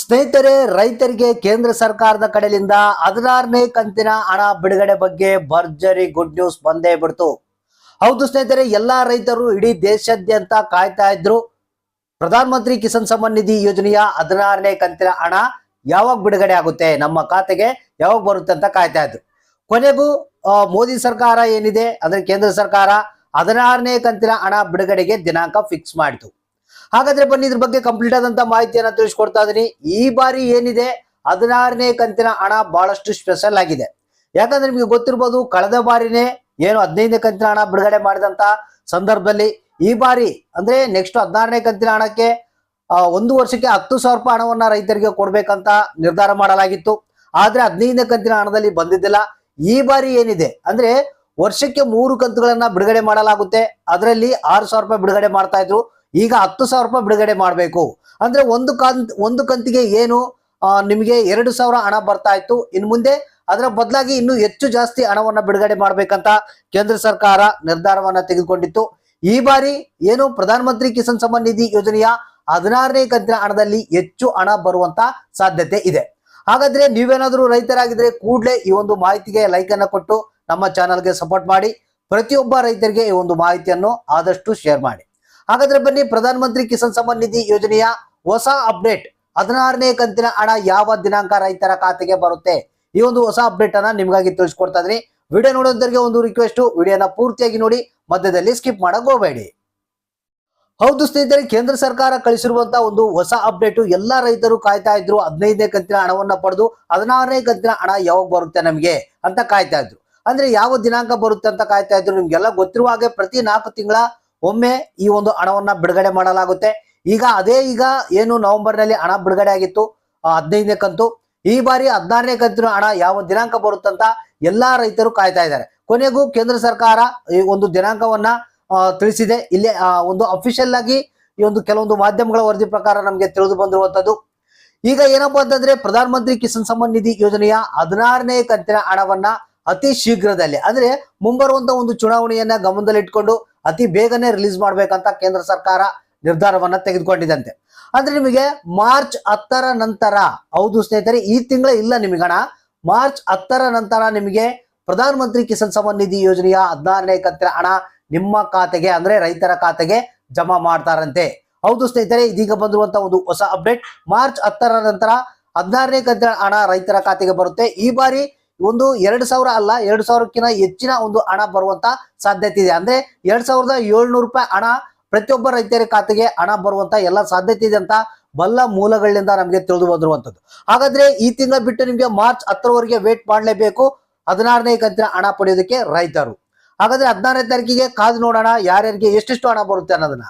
ಸ್ನೇಹಿತರೆ, ರೈತರಿಗೆ ಕೇಂದ್ರ ಸರ್ಕಾರದ ಕಡೆಯಿಂದ ಹದಿನಾರನೇ ಕಂತಿನ ಹಣ ಬಿಡುಗಡೆ ಬಗ್ಗೆ ಭರ್ಜರಿ ಗುಡ್ ನ್ಯೂಸ್ ಬಂದೇ ಬಿಡ್ತು. ಹೌದು ಸ್ನೇಹಿತರೆ, ಎಲ್ಲಾ ರೈತರು ಇಡೀ ದೇಶಾದ್ಯಂತ ಕಾಯ್ತಾ ಇದ್ರು. ಪ್ರಧಾನ ಮಂತ್ರಿ ಕಿಸಾನ್ ಸಮ್ಮಾನ್ ನಿಧಿ ಯೋಜನೆಯ ಹದಿನಾರನೇ ಕಂತಿನ ಹಣ ಯಾವಾಗ ಬಿಡುಗಡೆ ಆಗುತ್ತೆ? ನಮ್ಮ ಖಾತೆಗೆ ಯಾವಾಗ ಬರುತ್ತೆ ಅಂತ ಕಾಯ್ತಾ ಇದ್ರು. ಕೊನೆಗೂ ಮೋದಿ ಸರ್ಕಾರ ಏನಿದೆ? ಅಂದ್ರೆ ಕೇಂದ್ರ ಸರ್ಕಾರ ಹದಿನಾರನೇ ಕಂತಿನ ಹಣ ಬಿಡುಗಡೆಗೆ ದಿನಾಂಕ ಫಿಕ್ಸ್ ಮಾಡಿತು. ಹಾಗಾದ್ರೆ ಬನ್ನಿ ಇದ್ರ ಬಗ್ಗೆ ಕಂಪ್ಲೀಟ್ ಆದಂತ ಮಾಹಿತಿಯನ್ನ ತಿಳಿಸ್ಕೊಡ್ತಾ ಇದೀನಿ. ಈ ಬಾರಿ ಏನಿದೆ? ಹದಿನಾರನೇ ಕಂತಿನ ಹಣ ಬಹಳಷ್ಟು ಸ್ಪೆಷಲ್ ಆಗಿದೆ. ಯಾಕಂದ್ರೆ ನಿಮ್ಗೆ ಗೊತ್ತಿರ್ಬೋದು ಕಳೆದ ಬಾರಿನೇ ಏನು ಹದಿನೈದನೇ ಕಂತಿನ ಹಣ ಬಿಡುಗಡೆ ಮಾಡಿದಂತ ಸಂದರ್ಭದಲ್ಲಿ ಈ ಬಾರಿ ಅಂದ್ರೆ ನೆಕ್ಸ್ಟ್ ಹದಿನಾರನೇ ಕಂತಿನ ಹಣಕ್ಕೆ ಒಂದು ವರ್ಷಕ್ಕೆ ಹತ್ತು ಸಾವಿರ ರೂಪಾಯಿ ಹಣವನ್ನ ರೈತರಿಗೆ ಕೊಡ್ಬೇಕಂತ ನಿರ್ಧಾರ ಮಾಡಲಾಗಿತ್ತು. ಆದ್ರೆ ಹದಿನೈದನೇ ಕಂತಿನ ಹಣದಲ್ಲಿ ಬಂದಿದ್ದಿಲ್ಲ. ಈ ಬಾರಿ ಏನಿದೆ? ಅಂದ್ರೆ ವರ್ಷಕ್ಕೆ ಮೂರು ಕಂತುಗಳನ್ನ ಬಿಡುಗಡೆ ಮಾಡಲಾಗುತ್ತೆ. ಅದರಲ್ಲಿ ಆರು ಸಾವಿರ ರೂಪಾಯಿ ಬಿಡುಗಡೆ ಮಾಡ್ತಾ ಇದ್ರು. ಈಗ ಹತ್ತು ಸಾವಿರ ರೂಪಾಯಿ ಬಿಡುಗಡೆ ಮಾಡಬೇಕು. ಅಂದ್ರೆ ಒಂದು ಕಂತ್, ಒಂದು ಕಂತಿಗೆ ಏನು ನಿಮಗೆ ಎರಡು ಸಾವಿರ ಹಣ ಬರ್ತಾ ಇತ್ತು. ಇನ್ನು ಮುಂದೆ ಅದರ ಬದಲಾಗಿ ಇನ್ನು ಹೆಚ್ಚು ಜಾಸ್ತಿ ಹಣವನ್ನು ಬಿಡುಗಡೆ ಮಾಡಬೇಕಂತ ಕೇಂದ್ರ ಸರ್ಕಾರ ನಿರ್ಧಾರವನ್ನ ತೆಗೆದುಕೊಂಡಿತ್ತು. ಈ ಬಾರಿ ಏನು ಪ್ರಧಾನಮಂತ್ರಿ ಕಿಸಾನ್ ಸಮ್ಮಾನ್ ನಿಧಿ ಯೋಜನೆಯ ಹದಿನಾರನೇ ಕಂತಿನ ಹಣದಲ್ಲಿ ಹೆಚ್ಚು ಹಣ ಬರುವಂತ ಸಾಧ್ಯತೆ ಇದೆ. ಹಾಗಾದ್ರೆ ನೀವೇನಾದರೂ ರೈತರಾಗಿದ್ರೆ ಕೂಡಲೇ ಈ ಒಂದು ಮಾಹಿತಿಗೆ ಲೈಕ್ ಅನ್ನ ಕೊಟ್ಟು ನಮ್ಮ ಚಾನಲ್ಗೆ ಸಪೋರ್ಟ್ ಮಾಡಿ. ಪ್ರತಿಯೊಬ್ಬ ರೈತರಿಗೆ ಈ ಒಂದು ಮಾಹಿತಿಯನ್ನು ಆದಷ್ಟು ಶೇರ್ ಮಾಡಿ. ಹಾಗಾದ್ರೆ ಬನ್ನಿ ಪ್ರಧಾನ ಮಂತ್ರಿ ಕಿಸಾನ್ ಸಮ್ಮಾನ್ ನಿಧಿ ಯೋಜನೆಯ ಹೊಸ ಅಪ್ಡೇಟ್. ಹದಿನಾರನೇ ಕಂತಿನ ಹಣ ಯಾವ ದಿನಾಂಕ ರೈತರ ಖಾತೆಗೆ ಬರುತ್ತೆ? ಈ ಒಂದು ಹೊಸ ಅಪ್ಡೇಟ್ ಅನ್ನ ನಿಮ್ಗಾಗಿ ತಿಳಿಸ್ಕೊಡ್ತಾ ಇದ್ದೀನಿ. ವಿಡಿಯೋ ನೋಡೋದರಿಗೆ ಒಂದು ರಿಕ್ವೆಸ್ಟ್ ವಿಡಿಯೋನ ಪೂರ್ತಿಯಾಗಿ ನೋಡಿ, ಮಧ್ಯದಲ್ಲಿ ಸ್ಕಿಪ್ ಮಾಡಕ್ ಹೋಗಬೇಡಿ. ಹೌದು ಸ್ನೇಹಿತರೆ, ಕೇಂದ್ರ ಸರ್ಕಾರ ಕಳಿಸಿರುವಂತಹ ಒಂದು ಹೊಸ ಅಪ್ಡೇಟ್, ಎಲ್ಲಾ ರೈತರು ಕಾಯ್ತಾ ಇದ್ರು ಹದಿನೈದನೇ ಕಂತಿನ ಹಣವನ್ನ ಪಡೆದು ಹದಿನಾರನೇ ಕಂತಿನ ಹಣ ಯಾವಾಗ ಬರುತ್ತೆ ನಮಗೆ ಅಂತ ಕಾಯ್ತಾ ಇದ್ರು. ಅಂದ್ರೆ ಯಾವ ದಿನಾಂಕ ಬರುತ್ತೆ ಅಂತ ಕಾಯ್ತಾ ಇದ್ರು ನಿಮ್ಗೆಲ್ಲ ಗೊತ್ತಿರುವ ಹಾಗೆ ಪ್ರತಿ ನಾಲ್ಕು ತಿಂಗಳ ಒಮ್ಮೆ ಈ ಒಂದು ಹಣವನ್ನ ಬಿಡುಗಡೆ ಮಾಡಲಾಗುತ್ತೆ. ಈಗ ಅದೇ ಈಗ ಏನು ನವೆಂಬರ್ನಲ್ಲಿ ಹಣ ಬಿಡುಗಡೆ ಆಗಿತ್ತು ಹದಿನೈದನೇ ಕಂತು. ಈ ಬಾರಿ ಹದಿನಾರನೇ ಕಂತಿನ ಹಣ ಯಾವ ದಿನಾಂಕ ಬರುತ್ತಂತ ಎಲ್ಲಾ ರೈತರು ಕಾಯ್ತಾ ಇದ್ದಾರೆ. ಕೊನೆಗೂ ಕೇಂದ್ರ ಸರ್ಕಾರ ಈ ಒಂದು ದಿನಾಂಕವನ್ನ ತಿಳಿಸಿದೆ. ಇಲ್ಲಿ ಒಂದು ಅಫಿಷಿಯಲ್ ಆಗಿ ಈ ಒಂದು ಕೆಲವೊಂದು ಮಾಧ್ಯಮಗಳ ವರದಿ ಪ್ರಕಾರ ನಮಗೆ ತಿಳಿದು ಬಂದಿರುವಂತದ್ದು. ಈಗ ಏನಪ್ಪಾ ಅಂತಂದ್ರೆ ಪ್ರಧಾನ ಮಂತ್ರಿ ಕಿಸಾನ್ ಸಮ್ಮಾನ್ ನಿಧಿ ಯೋಜನೆಯ ಹದಿನಾರನೇ ಕಂತಿನ ಹಣವನ್ನ ಅತಿ ಶೀಘ್ರದಲ್ಲಿ, ಅಂದ್ರೆ ಮುಂಬರುವಂತ ಒಂದು ಚುನಾವಣೆಯನ್ನ ಗಮನದಲ್ಲಿಟ್ಕೊಂಡು ಅತಿ ಬೇಗನೆ ರಿಲೀಸ್ ಮಾಡಬೇಕಂತ ಕೇಂದ್ರ ಸರ್ಕಾರ ನಿರ್ಧಾರವನ್ನ ತೆಗೆದುಕೊಂಡಿದಂತೆ ಅಂದ್ರೆ ನಿಮಗೆ ಮಾರ್ಚ್ ಹತ್ತರ ನಂತರ, ಹೌದು ಸ್ನೇಹಿತರೆ, ಈ ತಿಂಗಳ ಇಲ್ಲ ನಿಮಗಣ ಮಾರ್ಚ್ ಹತ್ತರ ನಂತರ ನಿಮಗೆ ಪ್ರಧಾನ ಮಂತ್ರಿ ಕಿಸಾನ್ ಸಮ್ಮಾನ್ ನಿಧಿ ಯೋಜನೆಯ ಹದಿನಾರನೇ ಕಂತಿನ ಹಣ ನಿಮ್ಮ ಖಾತೆಗೆ, ಅಂದ್ರೆ ರೈತರ ಖಾತೆಗೆ ಜಮಾ ಮಾಡ್ತಾರಂತೆ. ಹೌದು ಸ್ನೇಹಿತರೆ, ಇದೀಗ ಬಂದಿರುವಂತ ಒಂದು ಹೊಸ ಅಪ್ಡೇಟ್ ಮಾರ್ಚ್ ಹತ್ತರ ನಂತರ ಹದಿನಾರನೇ ಕಂತಿನ ಹಣ ರೈತರ ಖಾತೆಗೆ ಬರುತ್ತೆ. ಈ ಬಾರಿ ಒಂದು ಎರಡು ಸಾವಿರ ಅಲ್ಲ, ಎರಡು ಸಾವಿರಕ್ಕಿಂತ ಹೆಚ್ಚಿನ ಒಂದು ಹಣ ಬರುವಂತ ಸಾಧ್ಯತೆ ಇದೆ. ಅಂದ್ರೆ ಎರಡ್ ಸಾವಿರದ ಏಳ್ನೂರು ರೂಪಾಯಿ ಹಣ ಪ್ರತಿಯೊಬ್ಬ ರೈತರ ಖಾತೆಗೆ ಹಣ ಬರುವಂತ ಎಲ್ಲ ಸಾಧ್ಯತೆ ಇದೆ ಅಂತ ಬಲ್ಲ ಮೂಲಗಳಿಂದ ನಮಗೆ ತಿಳಿದು ಬಂದಿರುವಂತದ್ದು ಹಾಗಾದ್ರೆ ಈ ತಿಂಗಳ ಬಿಟ್ಟು ನಿಮಗೆ ಮಾರ್ಚ್ ಹತ್ತರವರೆಗೆ ವೇಟ್ ಮಾಡಲೇಬೇಕು. ಹದಿನಾರನೇ ಕಂತಿನ ಹಣ ಪಡೆಯೋದಕ್ಕೆ ರೈತರು. ಹಾಗಾದ್ರೆ ಹದಿನಾರನೇ ತಾರೀಕಿಗೆ ಕಾದು ನೋಡೋಣ, ಯಾರ್ಯಾರಿಗೆ ಎಷ್ಟೆಷ್ಟು ಹಣ ಬರುತ್ತೆ ಅನ್ನೋದನ್ನ.